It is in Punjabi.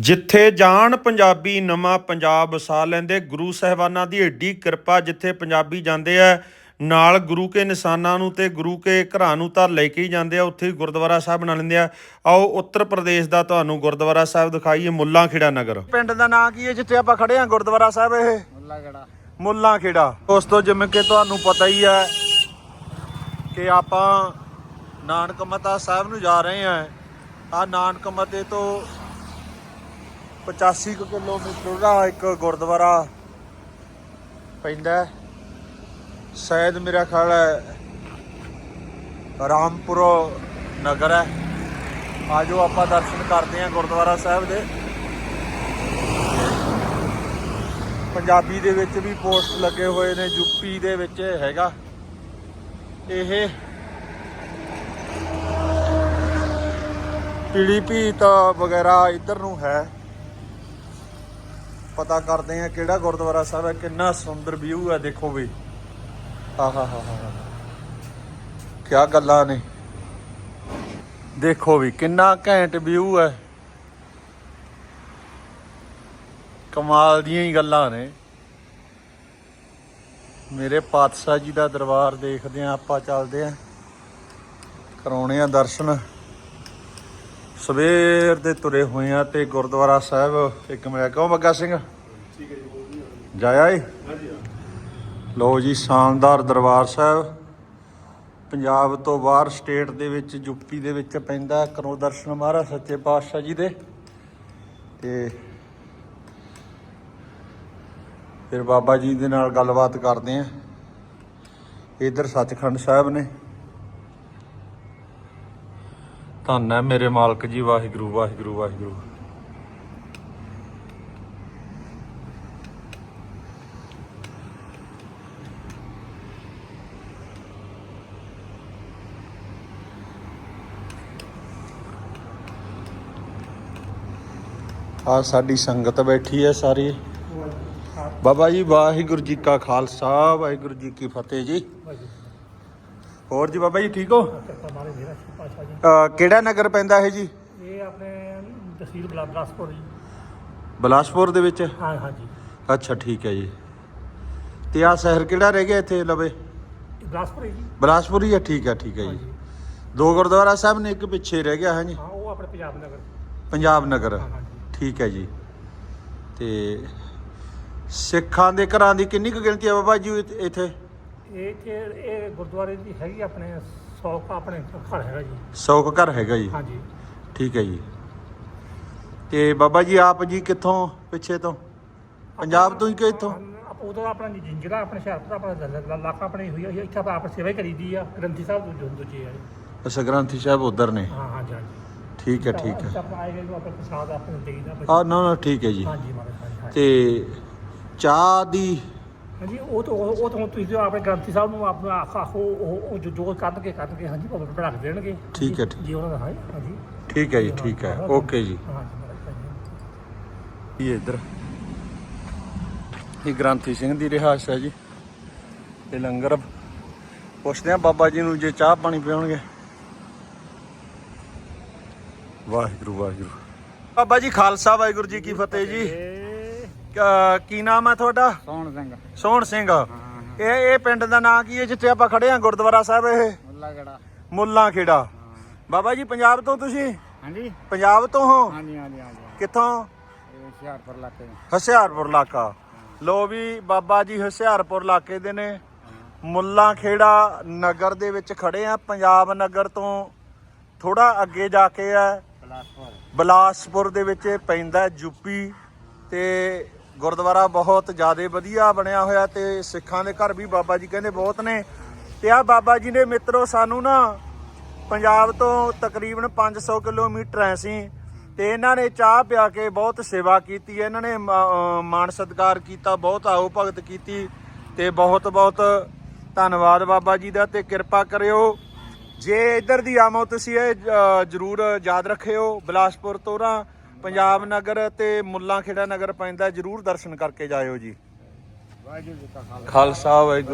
ਜਿੱਥੇ ਜਾਣ ਪੰਜਾਬੀ ਨਵਾਂ ਪੰਜਾਬ ਵਸਾ ਲੈਂਦੇ ਗੁਰੂ ਸਾਹਿਬਾਨਾਂ ਦੀ ਏਡੀ ਕਿਰਪਾ ਜਿੱਥੇ ਪੰਜਾਬੀ ਜਾਂਦੇ ਆ ਨਾਲ ਗੁਰੂ ਕੇ ਨਿਸ਼ਾਨਾਂ ਨੂੰ ਤੇ ਗੁਰੂ ਕੇ ਘਰਾਂ ਨੂੰ ਤਾਂ ਲੈ ਕੇ ਹੀ ਜਾਂਦੇ ਆ ਉੱਥੇ ਹੀ ਗੁਰਦੁਆਰਾ ਸਾਹਿਬ ਬਣਾ ਲੈਂਦੇ ਆ। ਆਓ ਉੱਤਰ ਪ੍ਰਦੇਸ਼ ਦਾ ਤੁਹਾਨੂੰ ਗੁਰਦੁਆਰਾ ਸਾਹਿਬ ਦਿਖਾਈਏ ਮੁੱਲਾ ਖੇੜਾ ਨਗਰ। ਪਿੰਡ ਦਾ ਨਾਂ ਕੀ ਹੈ ਜਿੱਥੇ ਆਪਾਂ ਖੜੇ ਆ ਗੁਰਦੁਆਰਾ ਸਾਹਿਬ ਇਹ? ਮੁੱਲਾਗੜਾ ਮੁੱਲਾ ਖੇੜਾ ਦੋਸਤੋ ਜਿਵੇਂ ਕਿ ਤੁਹਾਨੂੰ ਪਤਾ ਹੀ ਹੈ ਕਿ ਆਪਾਂ ਨਾਨਕ ਮਤਾ ਸਾਹਿਬ ਨੂੰ ਜਾ ਰਹੇ ਹਾਂ। ਆ ਨਾਨਕ ਮਤੇ ਤੋਂ 85 ਕੁ ਕਿਲੋਮੀਟਰ ਦਾ ਇੱਕ ਗੁਰਦੁਆਰਾ ਪੈਂਦਾ ਸ਼ਾਇਦ ਮੇਰਾ ਖਿਆਲ ਹੈ ਰਾਮਪੁਰ ਨਗਰ ਹੈ। ਆਜੋ ਆਪਾਂ ਦਰਸ਼ਨ ਕਰਦੇ ਹਾਂ ਗੁਰਦੁਆਰਾ ਸਾਹਿਬ ਦੇ। ਪੰਜਾਬੀ ਦੇ ਵਿੱਚ ਵੀ ਪੋਸਟ ਲੱਗੇ ਹੋਏ ਨੇ ਯੂਪੀ ਦੇ ਵਿੱਚ ਹੈਗਾ। ਇਹ ਪੀਲੀਭੀਤ ਵਗੈਰਾ ਇੱਧਰ ਨੂੰ ਹੈ। ਪਤਾ ਕਰਦੇ ਆ ਕਿਹੜਾ ਗੁਰਦੁਆਰਾ ਸਾਹਿਬ ਹੈ, ਕਿੰਨਾ ਸੁੰਦਰ ਵਿਊ ਹੈ, ਦੇਖੋ ਵੀ। ਆਹਾ ਹਾ ਹਾ ਕੀ ਗੱਲਾਂ ਨੇ। ਦੇਖੋ ਵੀ ਕਿੰਨਾ ਘੈਂਟ ਵਿਊ ਹੈ। ਕਮਾਲ ਦੀਆਂ ਹੀ ਗੱਲਾਂ ਨੇ। ਮੇਰੇ ਪਾਤਸ਼ਾਹ ਜੀ ਦਾ ਦਰਬਾਰ ਦੇਖਦੇ ਆ, ਆਪਾਂ ਚੱਲਦੇ ਆ। ਕਰਾਉਣੇ ਆ ਦਰਸ਼ਨ। ਸਵੇਰ ਦੇ ਤੁਰੇ ਹੋਏ ਆ ਤੇ ਗੁਰਦੁਆਰਾ ਸਾਹਿਬ, ਇੱਕ ਮਿੰਟ, ਕਿਉਂ ਬੱਗਾ ਸਿੰਘ? ਠੀਕ ਹੈ ਜੀ ਜਾਇਆ ਏ ਲੋ ਜੀ, ਸ਼ਾਨਦਾਰ ਦਰਬਾਰ ਸਾਹਿਬ। ਪੰਜਾਬ ਤੋਂ ਬਾਹਰ ਸਟੇਟ ਦੇ ਵਿੱਚ, ਯੂਪੀ ਦੇ ਵਿੱਚ ਪੈਂਦਾ ਕਰੋ ਦਰਸ਼ਨ ਮਹਾਰਾਜ, ਸੱਚੇ ਪਾਤਸ਼ਾਹ ਜੀ ਦੇ। ਤੇ ਫਿਰ ਬਾਬਾ ਜੀ ਦੇ ਨਾਲ ਗੱਲਬਾਤ ਕਰਦੇ ਆਂ। ਇਧਰ ਸੱਚਖੰਡ ਸਾਹਿਬ ਨੇ। ਧੰਨ ਹੈ ਮੇਰੇ ਮਾਲਕ ਜੀ, ਵਾਹਿਗੁਰੂ ਵਾਹਿਗੁਰੂ ਵਾਹਿਗੁਰੂ। ਆ ਸਾਡੀ ਸੰਗਤ ਬੈਠੀ ਹੈ ਸਾਰੀ। ਬਾਬਾ ਜੀ, ਵਾਹਿਗੁਰੂ ਜੀ ਕਾ ਖਾਲਸਾ, ਵਾਹਿਗੁਰੂ ਜੀ ਕੀ ਫਤਿਹ ਜੀ। ਹੋਰ ਜੀ ਬਾਬਾ ਜੀ ਠੀਕ ਹੋ? ਹਮਾਰੇ ਮੇਰਾ ਪਾਸ਼ਾ ਜੀ ਅਹ ਕਿਹੜਾ ਨਗਰ ਪੈਂਦਾ ਹੈ ਜੀ? ਇਹ ਆਪਣੇ ਤਹਿਸੀਲ ਬਲਾਸਪੁਰ ਜੀ। ਬਲਾਸਪੁਰ ਦੇ ਵਿੱਚ? ਹਾਂ ਹਾਂ ਜੀ। ਅੱਛਾ ਠੀਕ ਹੈ ਜੀ। ਤੇ ਆ ਸ਼ਹਿਰ ਕਿਹੜਾ ਰਹਿ ਗਿਆ ਇੱਥੇ ਲਵੇ? ਇਹ ਬਲਾਸਪੁਰ ਹੈ ਜੀ। ਬਲਾਸਪੁਰ ਹੀ ਹੈ ਠੀਕ ਹੈ ਠੀਕ ਹੈ ਜੀ। ਦੋ ਗੁਰਦੁਆਰਾ ਸਾਹਿਬ ਨੇ ਇੱਕ ਪਿੱਛੇ ਰਹਿ ਗਿਆ ਹੈ ਜੀ ਹਾਂ ਉਹ ਆਪਣੇ ਪੰਜਾਬ ਨਗਰ। ਪੰਜਾਬ ਨਗਰ। ਹਾਂ ਹਾਂ ਜੀ। ਠੀਕ ਹੈ ਜੀ। ਤੇ ਸਿੱਖਾਂ ਦੇ ਘਰਾਂ ਦੀ ਕਿੰਨੀ ਕੁ ਗਿਣਤੀ ਹੈ ਬਾਬਾ ਜੀ ਇੱਥੇ? ਇਹ ਕਿ ਇਹ ਗੁਰਦੁਆਰੇ ਦੀ ਹੈਗੀ ਆਪਣੇ 100 ਕਾ ਆਪਣੇ ਘਰ ਹੈਗਾ ਜੀ। 100 ਕੁ ਘਰ ਹੈਗਾ ਜੀ? ਹਾਂ ਜੀ ਠੀਕ ਹੈ ਜੀ। ਤੇ ਬਾਬਾ ਜੀ ਆਪ ਜੀ ਕਿੱਥੋਂ ਪਿੱਛੇ ਤੋਂ? ਪੰਜਾਬ ਤੋਂ ਹੀ ਕਿ ਇੱਥੋਂ? ਆਪ ਉਦੋਂ ਆਪਣਾ ਜੀ ਜ਼ਿਲ੍ਹਾ ਆਪਣੇ ਸ਼ਹਿਰ ਦਾ ਆਪਣਾ ਲ- ਲ- ਇਲਾਕਾ ਆਪਣੀ ਹੋਈ ਹੋਈ ਹੈ। ਇੱਥੇ ਆਪਾਂ ਆਪ ਸੇਵਾ ਹੀ ਕਰੀਦੀ ਆ ਗ੍ਰੰਥੀ ਸਾਹਿਬ ਦੂਜੇ ਦੂਜੇ ਆ। ਅੱਛਾ ਗ੍ਰੰਥੀ ਸਾਹਿਬ ਉਧਰ ਨੇ? ਹਾਂ ਹਾਂ ਜੀ ਹਾਂ ਠੀਕ ਹੈ ਠੀਕ ਹੈ। ਆਪਣਾ ਆਏਗਾ ਜੀ ਆਪਣੇ ਪ੍ਰਸਾਦ ਆਪਣੇ ਦੇਈਦਾ ਆ ਨਾ ਨਾ ਠੀਕ ਹੈ ਜੀ। ਹਾਂ ਜੀ ਮਹਾਰਾਜ ਹਾਂ ਹਾਂ ਤੇ ਚਾਹ ਦੀ ਹਾਂਜੀ ਉਹ ਤਾਂ ਉਹ ਤਾਂ ਤੁਸੀਂ ਜੋ ਆਪਣੇ ਗ੍ਰੰਥੀ ਸਾਹਿਬ ਨੂੰ ਆਪਣਾ ਆਖਾ ਉਹ ਉਹ ਜੋ ਜੋ ਕੱਢ ਕੇ ਕੱਢ ਕੇ ਹਾਂਜੀ ਭਾਵੇਂ ਬਣਾ ਦੇਣਗੇ। ਠੀਕ ਹੈ, ਠੀਕ। ਜੀ ਉਹਨਾਂ ਦਾ ਹਾਂਜੀ। ਠੀਕ ਹੈ ਜੀ ਠੀਕ ਹੈ। ਓਕੇ ਜੀ। ਇਹ ਇੱਧਰ। ਇਹ ਗ੍ਰੰਥੀ ਸਿੰਘ ਦੀ ਰਿਹਾਇਸ਼ ਹੈ ਜੀ। ਤੇ ਲੰਗਰ ਪੁੱਛਦੇ ਆ ਬਾਬਾ ਜੀ ਨੂੰ ਜੇ ਚਾਹ ਪਾਣੀ ਪਿਉਣਗੇ। ਵਾਹਿਗੁਰੂ ਵਾਹਿਗੁਰੂ। ਬਾਬਾ ਜੀ ਖਾਲਸਾ ਵਾਹਿਗੁਰੂ ਜੀ ਕੀ ਫਤਿਹ ਜੀ। ਅਹ ਕੀ ਨਾਮ ਹੈ ਤੁਹਾਡਾ? ਸੋਹਣ ਸਿੰਘ। ਸੋਹਣ ਸਿੰਘ। ਇਹ ਇਹ ਪਿੰਡ ਦਾ ਨਾਂ ਕੀ ਹੈ ਜਿੱਥੇ ਆਪਾਂ ਖੜੇ ਆ ਗੁਰਦੁਆਰਾ ਸਾਹਿਬ ਇਹ? ਮੁੱਲਾ ਖੇੜਾ ਬਾਬਾ ਜੀ ਪੰਜਾਬ ਤੋਂ ਤੁਸੀਂ? ਹਾਂਜੀ। ਪੰਜਾਬ ਤੋਂ ਹੋ? ਹਾਂਜੀ ਹਾਂਜੀ ਹਾਂਜੀ। ਕਿੱਥੋਂ? ਇਹ ਹੁਸ਼ਿਆਰਪੁਰ ਇਲਾਕੇ ਹਸਿਆਰਪੁਰ ਇਲਾਕਾ। ਲੋ ਵੀ ਬਾਬਾ ਜੀ ਹਸਿਆਰਪੁਰ ਇਲਾਕੇ ਦੇ ਨੇ। ਮੁੱਲਾ ਖੇੜਾ ਨਗਰ ਦੇ ਵਿੱਚ ਖੜੇ ਆ। ਪੰਜਾਬ ਨਗਰ ਤੋਂ ਥੋੜਾ ਅੱਗੇ ਜਾ ਕੇ ਆ। ਬਲਾਸਪੁਰ। ਬਲਾਸਪੁਰ ਦੇ ਵਿੱਚ ਇਹ ਪੈਂਦਾ ਯੂਪੀ ਤੇ ਗੁਰਦੁਆਰਾ ਬਹੁਤ ਜ਼ਿਆਦਾ ਵਧੀਆ ਬਣਿਆ ਹੋਇਆ ਤੇ ਸਿੱਖਾਂ ਦੇ ਘਰ ਵੀ ਬਾਬਾ ਜੀ ਕਹਿੰਦੇ ਬਹੁਤ ਨੇ। ਤੇ ਆ ਬਾਬਾ ਜੀ ਨੇ ਮਿੱਤਰੋ, ਸਾਨੂੰ ਨਾ ਪੰਜਾਬ ਤੋਂ ਤਕਰੀਬਨ 500 ਕਿਲੋਮੀਟਰ ਐ ਸੀ ਤੇ ਇਹਨਾਂ ਨੇ ਚਾਹ ਪਿਆ ਕੇ ਬਹੁਤ ਸੇਵਾ ਕੀਤੀ, ਇਹਨਾਂ ਨੇ ਮ- ਮਾਣ ਸਤਿਕਾਰ ਕੀਤਾ, ਬਹੁਤ ਆਓ ਭਗਤ ਕੀਤੀ ਤੇ ਬਹੁਤ ਬਹੁਤ ਧੰਨਵਾਦ ਬਾਬਾ ਜੀ ਦਾ ਤੇ ਕਿਰਪਾ ਕਰਿਓ। ਜੇ ਇੱਧਰ ਦੀ ਆਮੋ ਤੁਸੀਂ ਇਹ ਜ਼ਰੂਰ ਯਾਦ ਰੱਖਿਓ, ਬਿਲਾਸਪੁਰ ਤੋਂ ਨਾ ਪੰਜਾਬ ਨਗਰ ਤੇ ਮੁੱਲਾ ਖੇੜਾ ਨਗਰ ਪੈਂਦਾ ਜ਼ਰੂਰ ਦਰਸ਼ਨ ਕਰਕੇ ਜਾਇਓ ਜੀ। ਵਾਹਿਗੁਰੂ ਜੀ ਕਾ ਖਾਲਸਾ ਵਾਹਿਗੁਰੂ।